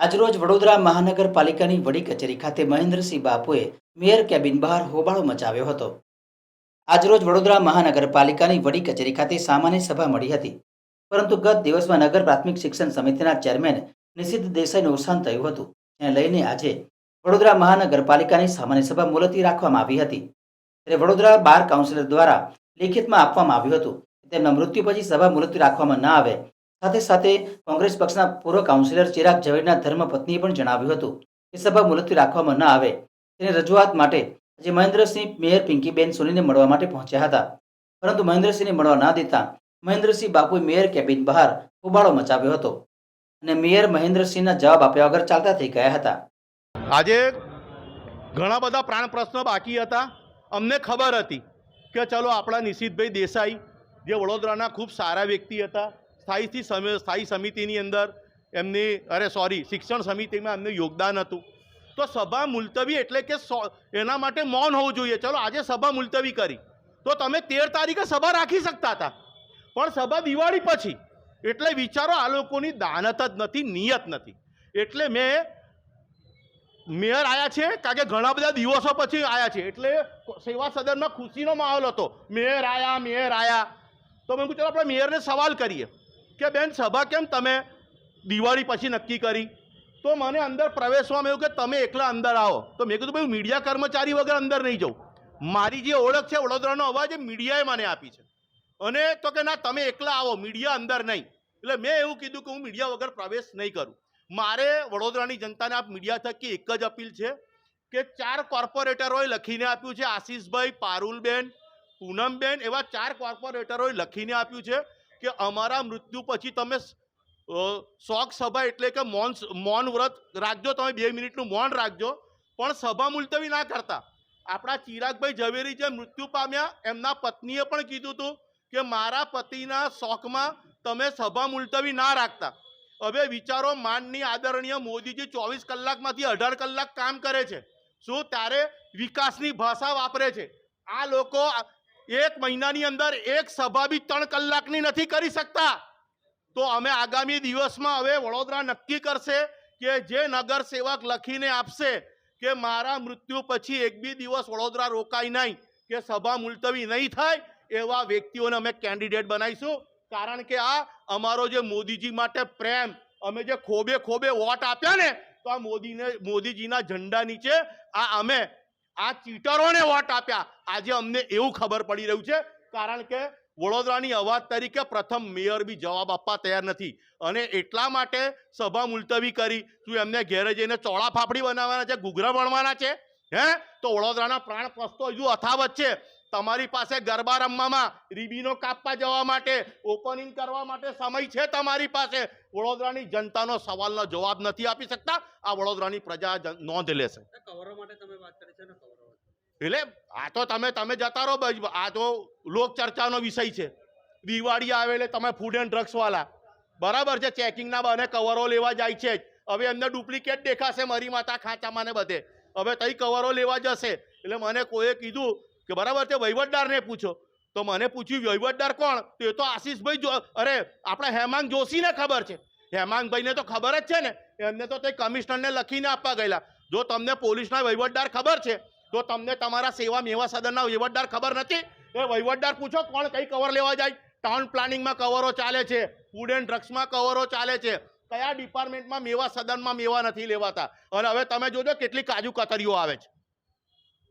આજરોજ વડોદરા મહાનગરપાલિકાની વડી કચેરી ખાતે મહેન્દ્રસિંહ બાપુએ મેયર કેબિન બહાર હોબાળો મચાવ્યો હતો. આજરોજ વડોદરા મહાનગરપાલિકાની વડી કચેરી ખાતે સામાન્ય સભા મળી હતી. પરંતુ ગત દિવસમાં નગર પ્રાથમિક શિક્ષણ સમિતિના ચેરમેન નિષિદ્ધ દેસાઈનું અવસાન થયું હતું. એને લઈને આજે વડોદરા મહાનગરપાલિકાની સામાન્ય સભા મુલતવી રાખવામાં આવી હતી. ત્યારે વડોદરા બાર કાઉન્સિલર દ્વારા લેખિતમાં આપવામાં આવ્યું હતું તેમના મૃત્યુ પછી સભા મુલતવી રાખવામાં ન આવે સાથે સાથે કોંગ્રેસ પક્ષના પૂર્વ કાઉન્સિલર ચિરાગ ઝવેરના ધર્મપત્નીએ પણ જણાવ્યું હતું કે સભા મુલતવી રાખવામાં ન આવે. તેની રજૂઆત માટે આજે મહેન્દ્રસિંહ, મેયર પિંકીબેન સોનીને મળવા માટે પહોંચ્યા હતા. પરંતુ મહેન્દ્રસિંહને મળવા ના દેતા મહેન્દ્રસિંહ બાપુએ મેયર કેબિન બહાર હોબાળો મચાવ્યો હતો અને મેયર મહેન્દ્રસિંહના જવાબ આપ્યા વગર ચાલતા થઈ ગયા હતા. આજે ઘણા બધા પ્રાણ પ્રશ્નો બાકી હતા. અમને ખબર હતી કે ચલો આપણા નિશિતભાઈ દેસાઈ જે વડોદરાના ખૂબ સારા વ્યક્તિ હતા સ્થાયીથી સમ- સ્થાયી સમિતિની અંદર એમની, અરે સોરી શિક્ષણ સમિતિમાં એમનું યોગદાન હતું. તો સભા મુલતવી એટલે કે એના માટે મૌન હોવું જોઈએ. ચલો, આજે સભા મુલતવી કરી. તો તમે તેર તારીખે સભા રાખી શકતા હતા. પણ સભા દિવાળી પછી, એટલે વિચારો આ લોકોની દાનત જ નથી, નિયત નથી. એટલે મેં મેયર આવ્યા છે, કારણ કે ઘણા બધા દિવસો પછી આવ્યા છે. એટલે સેવા સદનમાં ખુશીનો માહોલ હતો. મેયર આયા મેયર આયા. તો મેં કીધું, ચાલો, આપણે મેયરને સવાલ કરીએ. કે, બેન, સભા કેમ તમે દિવાળી પછી નક્કી કરી? તો મને અંદર પ્રવેશવામાં એવું કે, તમે એકલા અંદર આવો. તો મેં કીધું, ભાઈ મીડિયા કર્મચારી વગર અંદર નહીં જાઉં. મારી જે ઓળખ છે, વડોદરાનો અવાજ એ મીડિયાએ મને આપી છે. અને તો કે, ના, તમે એકલા આવો, મીડિયા અંદર નહીં. એટલે મેં એવું કીધું કે, હું મીડિયા વગર પ્રવેશ નહીં કરું. મારે વડોદરાની જનતાને આપ મીડિયા થકી એક જ અપીલ છે કે, ચાર કોર્પોરેટરોએ લખીને આપ્યું છે, આશીષભાઈ પારુલબેન, પૂનમબેન, એવા ચાર કોર્પોરેટરોએ લખીને આપ્યું છે કે અમારા મૃત્યુ પછી તમે શોક સભા એટલે કે મૌન મૌન વ્રત રાખજો, તમે બે મિનિટનું મૌન રાખજો, પણ સભા મુલતવી ના કરતા. આપણા ચિરાગભાઈ ઝવેરી જે મૃત્યુ પામ્યા, એમના પત્નીએ પણ કીધું હતું કે મારા પતિના શોખમાં તમે સભા મુલતવી ના રાખતા. હવે વિચારો, માનની આદરણીય મોદીજી ચોવીસ કલાકમાંથી અઢાર કલાક કામ કરે છે. શું ત્યારે વિકાસની ભાષા વાપરે છે? આ લોકો એક મહિનાની અંદર એક સભા બી ત્રણ કલાકની નથી કરી શકતા. તો અમે આગામી દિવસમાં હવે વડોદરા નક્કી કરશે કે જે નગર સેવક લખીને આપશે કે મારા મૃત્યુ પછી એક બી દિવસ વડોદરા રોકાય નહીં, કે સભા મુલતવી નહીં થાય એવા વ્યક્તિઓને અમે કેન્ડિડેટ બનાવીશું. કારણ કે આ અમારો જે મોદીજી માટે પ્રેમ, અમે જે ખોબે ખોબે વોટ આપ્યા ને, તો આ મોદીને, મોદીજીના ઝંડા નીચે આ અમે આ ચીટરોને વોટ આપ્યા. આજે અમને એવું ખબર પડી રહ્યું છે, કારણ કે વડોદરાની અવાજ તરીકે પ્રથમ મેયર બી જવાબ આપવા તૈયાર નથી. અને એટલા માટે સભા મુલતવી કરી. શું એમને ઘેરે જઈને ચોળા ફાફડી બનાવવાના છે, ઘૂઘરા વણવાના છે? હે? તો વડોદરાના પ્રાણ પ્રસ્તો હજુ અથાવત છે. તમારી પાસે ગરબા રમવામાં રીબીનો કાપવા જવા માટે ઓપનિંગ કરવા માટે સમય છે તમારી પાસે? વડોદરાની જનતાનો સવાલનો જવાબ નથી આપી શકતા. આ વડોદરાની પ્રજા નોંધ લેશે કવરો માટે તમે વાત કરી છે ને કવરો એટલે આ તો તમે તમે જતા રહો ભાઈ આ તો લોક ચર્ચાનો વિષય છે. દિવાળી આવે એટલે તમે ફૂડ એન્ડ ડ્રગ્સ વાળા બરાબર છે? ચેકિંગના બને કવરો લેવા જાય છે હવે અંદર ડુપ્લિકેટ દેખાશે મારી માતા ખાંચામાં ને બધે. હવે તઈ કવરો લેવા જશે. એટલે મને કોઈએ કીધું કે બરાબર છે? વહીવટદારને પૂછો. તો મને પૂછ્યું, વહીવટદાર કોણ? તો એ તો આશીષભાઈ અરે, આપણા હેમાંગ જોશીને ખબર છે. હેમાંગભાઈને તો ખબર જ છે ને. એમને તો તે કમિશનરને લખીને આપવા ગયેલા. જો તમને પોલીસના વહીવટદાર ખબર છે તો તમને તમારા સેવા મેવા સદનના વહીવટદાર ખબર નથી? એ વહીવટદાર પૂછો, કોણ કઈ કવર લેવા જાય? ટાઉન પ્લાનિંગમાં કવરો ચાલે છે ફૂડ એન્ડ ડ્રગ્સમાં કવરો ચાલે છે. કયા ડિપાર્ટમેન્ટમાં મેવા સદનમાં મેવા નથી લેવાતા? અને હવે તમે જોજો કેટલી કાજુ કતરીઓ આવે છે.